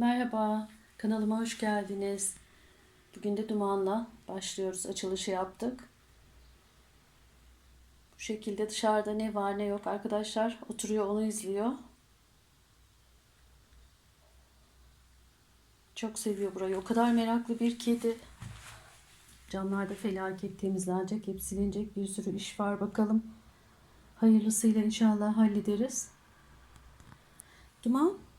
Merhaba, kanalıma hoş geldiniz. Bugün de dumanla başlıyoruz. Açılışı yaptık. Bu şekilde dışarıda ne var ne yok arkadaşlar oturuyor onu izliyor. Çok seviyor burayı. O kadar meraklı bir kedi. Camlarda felaket temizlenecek. Hep silinecek. Bir sürü iş var bakalım. Hayırlısıyla inşallah hallederiz. Duman.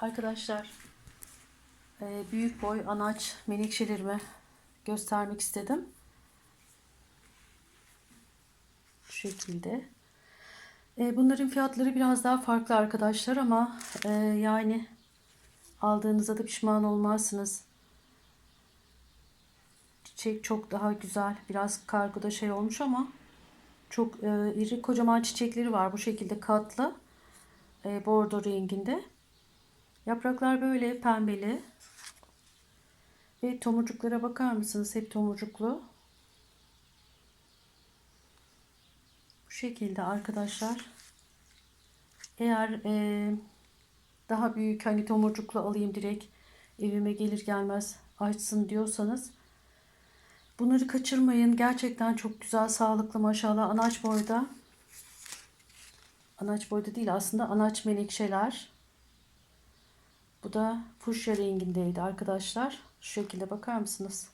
Arkadaşlar e, büyük boy anaç menekşelerimi göstermek istedim. Bu şekilde. E, bunların fiyatları biraz daha farklı arkadaşlar ama e, yani aldığınızda da pişman olmazsınız. Çiçek çok daha güzel. Biraz kargoda şey olmuş ama çok iri kocaman çiçekleri var. Bu şekilde katlı. Bordo renginde. Yapraklar böyle pembeli. Ve tomurcuklara bakar mısınız? Hep tomurcuklu. Bu şekilde arkadaşlar. Eğer e, daha büyük hani tomurcuklu alayım direkt evime gelir gelmez açsın diyorsanız bunları kaçırmayın. Gerçekten çok güzel, sağlıklı maşallah. Anaç boyda. Anaç boyda değil aslında anaç menekşeler. Bu da fuşya rengindeydi arkadaşlar. Şu şekilde bakar mısınız?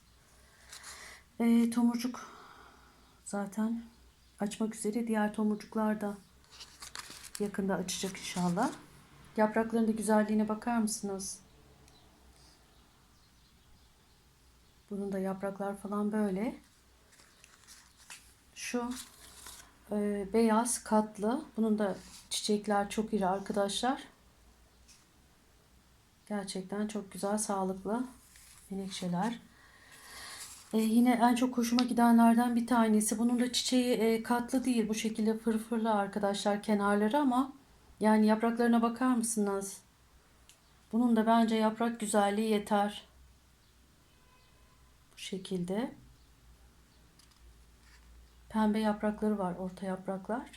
E, tomurcuk zaten açmak üzere. Diğer tomurcuklar da yakında açacak inşallah. Yaprakların da güzelliğine bakar mısınız? Bunun da yapraklar falan böyle. Şu e, beyaz katlı. Bunun da çiçekler çok iri arkadaşlar. Gerçekten çok güzel, sağlıklı menekşeler. Ee, yine en çok hoşuma gidenlerden bir tanesi. Bunun da çiçeği e, katlı değil. Bu şekilde fırfırlı arkadaşlar kenarları ama yani yapraklarına bakar mısınız? Bunun da bence yaprak güzelliği yeter. Bu şekilde. Pembe yaprakları var. Orta yapraklar.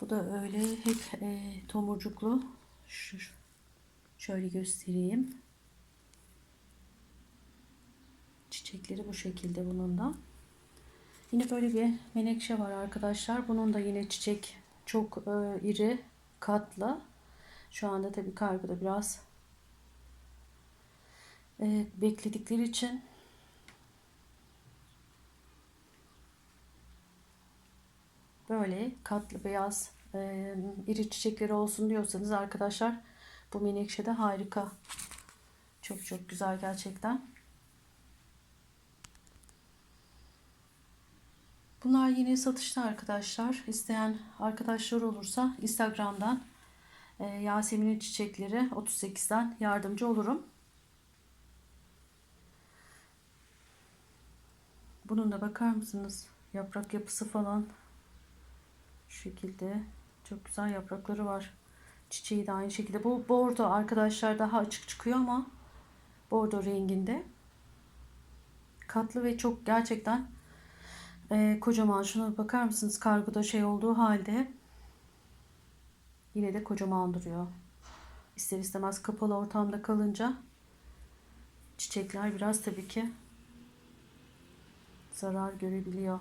Bu da öyle hep e, tomurcuklu. Şu, şöyle göstereyim. Çiçekleri bu şekilde bunun da. Yine böyle bir menekşe var arkadaşlar. Bunun da yine çiçek çok e, iri, katlı. Şu anda tabii kargoda biraz e, bekledikleri için böyle katlı beyaz e, iri çiçekleri olsun diyorsanız arkadaşlar bu menekşe de harika. Çok çok güzel gerçekten. Bunlar yine satışta arkadaşlar. İsteyen arkadaşlar olursa Instagram'dan e, Yasemin'in çiçekleri 38'den yardımcı olurum. Bunun da bakar mısınız? Yaprak yapısı falan şu şekilde çok güzel yaprakları var. Çiçeği de aynı şekilde. Bu bordo arkadaşlar daha açık çıkıyor ama bordo renginde. Katlı ve çok gerçekten e, kocaman. Şuna bakar mısınız? Kargoda şey olduğu halde yine de kocaman duruyor. İster istemez kapalı ortamda kalınca çiçekler biraz tabii ki zarar görebiliyor.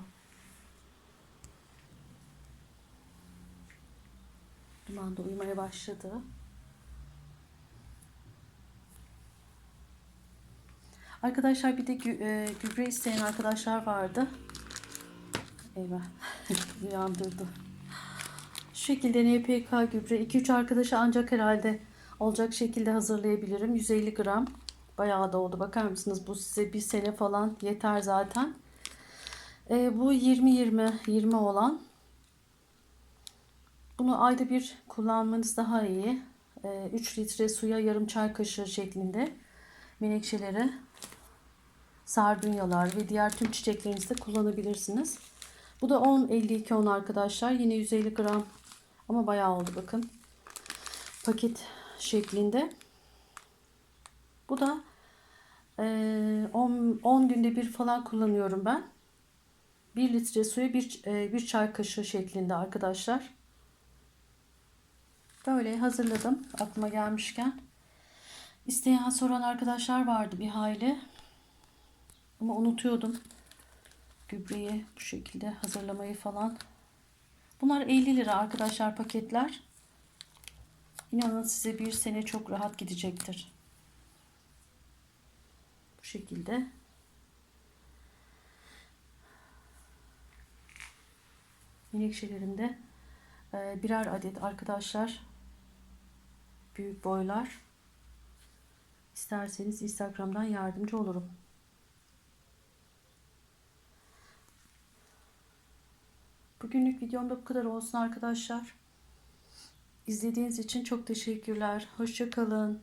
Duman uyumaya başladı. Arkadaşlar bir de gü e, gübre isteyen arkadaşlar vardı. Eyvah. Uyandırdı. Şu şekilde NPK gübre 2-3 arkadaşa ancak herhalde olacak şekilde hazırlayabilirim. 150 gram. Bayağı da oldu. Bakar mısınız? Bu size bir sene falan yeter zaten. E, bu 20-20 20 olan bunu ayda bir kullanmanız daha iyi. 3 e, litre suya yarım çay kaşığı şeklinde menekşelere sardunyalar ve diğer tüm çiçeklerinizde kullanabilirsiniz. Bu da 10-52-10 arkadaşlar. Yine 150 gram ama bayağı oldu bakın. Paket şeklinde. Bu da 10, 10 günde bir falan kullanıyorum ben. 1 litre suya bir, e, bir çay kaşığı şeklinde arkadaşlar. Böyle hazırladım aklıma gelmişken. İsteyen soran arkadaşlar vardı bir hayli. Ama unutuyordum. Gübreyi bu şekilde hazırlamayı falan. Bunlar 50 lira arkadaşlar paketler. İnanın size bir sene çok rahat gidecektir. Bu şekilde. Menekşelerinde e, birer adet arkadaşlar büyük boylar isterseniz Instagram'dan yardımcı olurum. Bugünlük videomda bu kadar olsun arkadaşlar. İzlediğiniz için çok teşekkürler. Hoşça kalın.